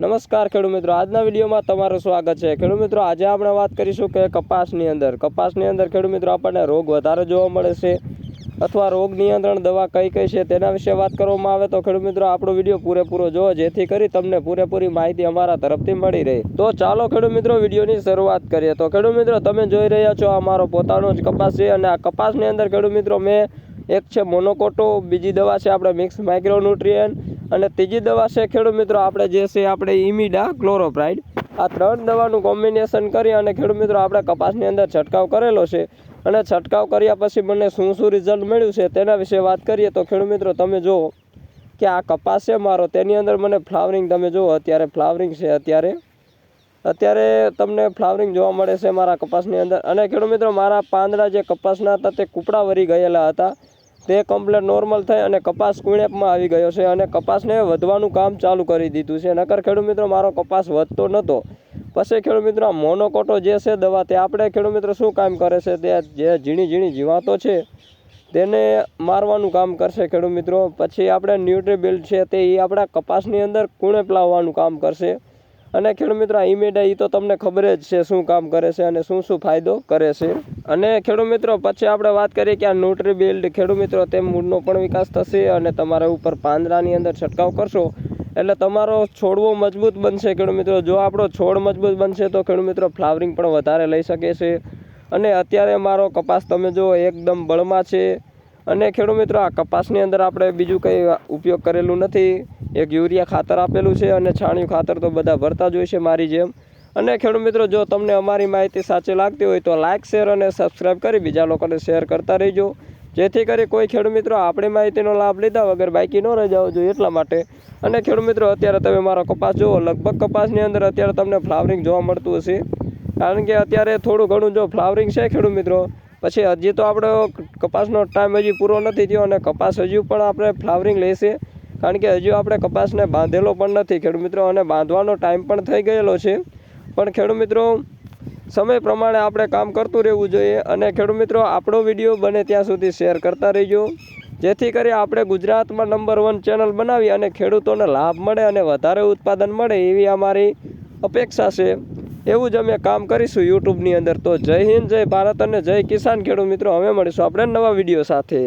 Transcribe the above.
નમસ્કાર ખેડૂત મિત્રો, આજના વિડીયોમાં તમારું સ્વાગત છે. ખેડૂત મિત્રો, આજે આપણે વાત કરીશું કે કપાસની અંદર. કપાસની અંદર ખેડૂત મિત્રો, આપણને રોગ વધારે જોવા મળે છે અથવા રોગ નિયંત્રણ દવા કઈ કઈ છે તેના વિશે વાત કરવામાં આવે તો ખેડૂત મિત્રો, આપણો વીડિયો પૂરેપૂરો જોવો, જેથી કરી તમને પૂરેપૂરી માહિતી અમારા તરફથી મળી રહે. તો ચાલો ખેડૂત મિત્રો, વિડીયોની શરૂઆત કરીએ. તો ખેડૂત મિત્રો, તમે જોઈ રહ્યા છો, આ મારો પોતાનો જ કપાસ છે અને આ કપાસની અંદર ખેડૂત મિત્રો, મેં એક છે મોનોકોટો, બીજી દવા છે આપણે મિક્સ માઇક્રોન્યુટ્રિયન અને ત્રીજી દવા છે ખેડૂત મિત્રો, આપણે જે છે આપણે ઇમિડા ક્લોરોપ્રાઇડ. આ ત્રણ દવાનું કોમ્બિનેશન કરી અને ખેડૂત મિત્રો, આપણે કપાસની અંદર છંટકાવ કરેલો છે. અને છંટકાવ કર્યા પછી મને શું શું રિઝલ્ટ મળ્યું છે તેના વિશે વાત કરીએ તો ખેડૂત મિત્રો, તમે જુઓ કે આ કપાસ છે મારો, તેની અંદર મને ફ્લાવરિંગ, તમે જુઓ અત્યારે ફ્લાવરિંગ છે અત્યારે. અત્યારે તમને ફ્લાવરિંગ જોવા મળે છે મારા કપાસની અંદર. અને ખેડૂત મિત્રો, મારા પાંદડા જે કપાસના હતા તે કૂપડા વરી ગયેલા હતા. તે કમ્પ્લેટ નોર્મલ થઈ અને કપાસ કુણેપમાં આવી ગયો છે અને કપાસને વધવાનું કામ ચાલુ કરી દીધું છે. નકર ખેડૂત મિત્રો, મારો કપાસ વધતો નહોતો પછી ખેડૂત મિત્રો, આ મોનોકોટો જે છે દવા, તે આપણે ખેડૂત મિત્રો શું કામ કરે છે? તે જે ઝીણી ઝીણી જીવાતો છે, તેને મારવાનું કામ કરશે ખેડૂત મિત્રો. પછી આપણે ન્યુટ્રીબિલ્ડ છે તે એ આપણા કપાસની અંદર કુણેપ લાવવાનું કામ કરશે. અને ખેડૂત મિત્રો, આ ઇમેડા એ તો તમને ખબર જ છે શું કામ કરે છે અને શું શું ફાયદો કરે છે. અને ખેડૂત મિત્રો, પછી આપણે વાત કરીએ કે આ ન્યુટ્રી બિલ્ડ ખેડૂત મિત્રો, તે મૂળનો પણ વિકાસ થશે અને તમારા ઉપર પાંદડાની અંદર છંટકાવ કરશો. એટલે તમારો છોડવો મજબૂત બનશે ખેડૂત મિત્રો. જો આપણો છોડ મજબૂત બનશે, તો ખેડૂત મિત્રો ફ્લાવરિંગ પણ વધારે લઈ શકે છે. અને અત્યારે મારો કપાસ તમે જો એકદમ બળમાં છે. અને ખેડૂત મિત્રો, આ કપાસની અંદર આપણે બીજું કંઈ ઉપયોગ કરેલું નથી. એક યુરિયા ખાતર આપેલું છે અને છાણિયું ખાતર તો બધા ભરતા જ હોય છે મારી જેમ. અને ખેડૂત મિત્રો, જો તમને અમારી માહિતી સાચી લાગતી હોય તો લાઇક શેર અને સબસ્ક્રાઈબ કરી બીજા લોકોને શેર કરતા રહેજો. જેથી કરી કોઈ ખેડૂત મિત્રો આપણી માહિતીનો લાભ લીધા વગર બાકી ન રહી જાવ જોઈએ એટલા માટે. અને ખેડૂત મિત્રો, અત્યારે તમે મારો કપાસ જુઓ, લગભગ કપાસની અંદર અત્યારે તમને ફ્લાવરિંગ જોવા મળતું હશે. કારણ કે અત્યારે થોડું ઘણું જો ફ્લાવરિંગ છે ખેડૂત મિત્રો, પછી હજી તો આપણો કપાસનો ટાઈમ હજી પૂરો નથી થયો અને કપાસ હજુ પણ આપણે ફ્લાવરિંગ લેશે. કારણ કે હજુ આપણે કપાસને બાંધેલો પણ નથી ખેડૂત મિત્રો, અને બાંધવાનો ટાઈમ પણ થઈ ગયેલો છે. પણ ખેડૂત મિત્રો, સમય પ્રમાણે આપણે કામ કરતું રહેવું જોઈએ અને ખેડૂત મિત્રો, આપણો વીડિયો બને ત્યાં સુધી શેર કરતા રહેજો. જેથી કરી આપણે ગુજરાતમાં નંબર વન ચેનલ બનાવી અને ખેડૂતોને લાભ મળે અને વધારે ઉત્પાદન મળે એવી અમારી અપેક્ષા છે. એવું જ અમે કામ કરીશું યુટ્યુબની અંદર. તો જય હિન્દ, જય ભારત અને જય કિસાન ખેડૂત મિત્રો. હવે મળીશું આપણે નવા વીડિયો સાથે.